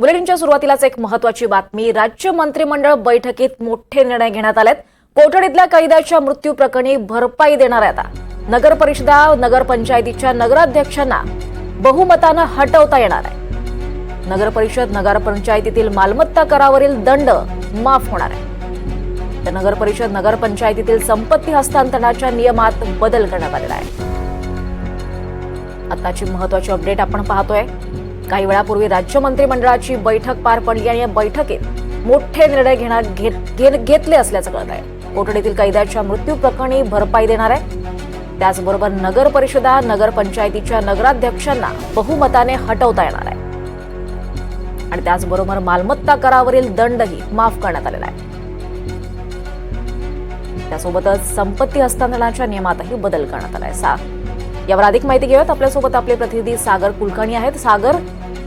बुलेटिनच्या सुरुवातीलाच एक महत्वाची बातमी. राज्य मंत्रिमंडळ बैठकीत मोठे निर्णय घेण्यात आलेत. कोठडीतल्या कैद्याच्या मृत्यू प्रकरणी भरपाई देणार आहे आता. नगर परिषदा नगरपंचायतीच्या नगराध्यक्षांना बहुमतानं हटवता येणार आहे. नगरपरिषद नगरपंचायतीतील मालमत्ता करावरील दंड माफ होणार आहे. तर नगरपरिषद नगरपंचायतीतील संपत्ती हस्तांतरणाच्या नियमात बदल करण्यात आलेला आहे. आताची महत्वाची अपडेट आपण पाहतोय. काही वेळापूर्वी राज्य मंत्रिमंडळाची बैठक पार पडली आणि या बैठकीत मोठे निर्णय घेणार घेत- घेतले असल्याचं कळत आहे. कोठडीतील कैद्याच्या मृत्यू प्रकरणी भरपाई देणार आहे. त्याचबरोबर नगर परिषदा नगरपंचायतीच्या नगराध्यक्षांना बहुमताने हटवता येणार आहे. आणि त्याचबरोबर मालमत्ता करावरील दंडही माफ करण्यात आलेला आहे. त्यासोबतच संपत्ती हस्तांतरणाच्या नियमातही बदल करण्यात आलाय सा यावर अधिक माहिती घेऊयात. आपल्यासोबत आपले प्रतिनिधी सागर कुलकर्णी आहेत. सागर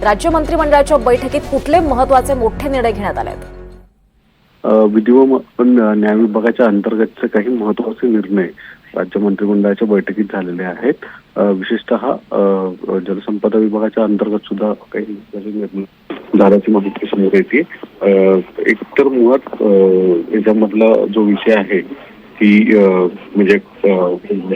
राज्य मंत्रिमंडळाच्या बैठकीत कुठले महत्त्वाचे मोठे निर्णय घेण्यात आले आहेत? विधी व न्याय विभागाच्या अंतर्गतचे काही महत्त्वाचे निर्णय राज्य मंत्रिमंडळाच्या बैठकीत झालेले आहेत. विशेषतः जलसंपदा विभागाच्या अंतर्गत सुद्धा काही निर्णय झाल्याची माहिती समोर येते. अ, एकतर मुळात याच्यामधला जो विषय आहे की म्हणजे अ,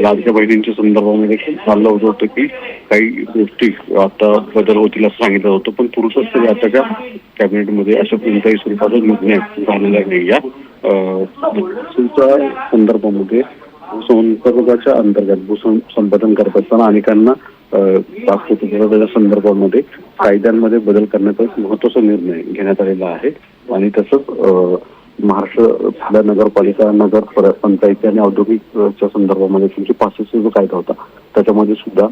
लाडक्या बहिणींच्या संदर्भामध्ये चाललं होतं होतं की काही गोष्टी आता बदल होतील असं सांगितलं होतं पण पुरुषच तरी आताच्या कॅबिनेटमध्ये अशा कोणत्याही स्वरूपाचा निर्णय झालेला नाही या संदर्भामध्ये भूसंपादनाच्या अंतर्गत भूसंपादन करत असताना अनेकांना अ, त्याच्या संदर्भामध्ये कायद्यांमध्ये बदल करण्याचा एक महत्त्वाचा निर्णय घेण्यात आलेला आहे. आणि तसंच महाराष्ट्र नगरपालिका नगर पंचायती आणि औद्योगिक अ, च्या संदर्भामध्ये तुमचे पासष्ट जो कायदा होता त्याच्यामध्ये सुद्धा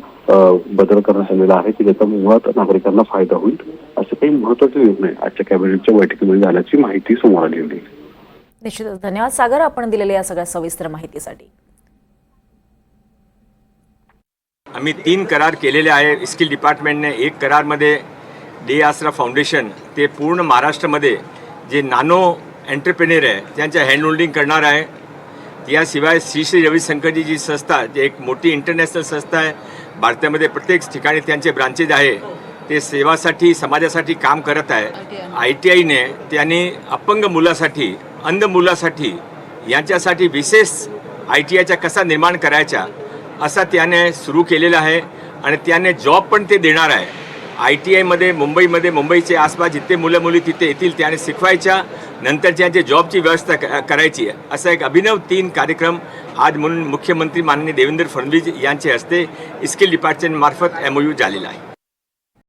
बदल करण्यात आलेला आहे की ज्याचा मुळात नागरिकांना फायदा होईल असे काही महत्त्वाचे निर्णय आजच्या कॅबिनेटच्या बैठकीमध्ये झाल्याची माहिती समोर आली होती. निश्चितच. धन्यवाद सागर आपण दिलेल्या या सगळ्या सविस्तर माहितीसाठी. आम्ही तीन करार केलेले आहे. स्किल डिपार्टमेंटने एक करारमध्ये डे आसरा फाउंडेशन ते पूर्ण महाराष्ट्रामध्ये जे नानो एंटरप्रेन्युअर आहे त्यांच्या हँड होल्डिंग करणार आहे. याशिवाय श्री श्री. रविशंकरजी जी संस्था जी एक मोठी इंटरनॅशनल संस्था आहे भारतामध्ये प्रत्येक ठिकाणी त्यांचे ब्रांचेस आहे. ते सेवासाठी समाजासाठी काम करत आहे. आय टी आयने त्यांनी अपंग मुलासाठी अंध मुलासाठी यांच्यासाठी विशेष आय टी आयचा कसा निर्माण करायचा असा त्याने सुरू केलेला आहे. आणि त्याने जॉब पण ते देणार आहे. आय टी आयमध्ये मुंबईमध्ये मुंबईचे आसपास जिथे मुलं मुली तिथे येतील त्याने शिकवायच्या. नंतर त्यांचे जॉबची व्यवस्था क- करायची असा एक अभिनव तीन कार्यक्रम आज म्हणून मुख्यमंत्री माननीय देवेंद्र फडणवीस यांचे हस्ते स्किल डिपार्टमेंटमार्फत मार्फत झालेला आहे.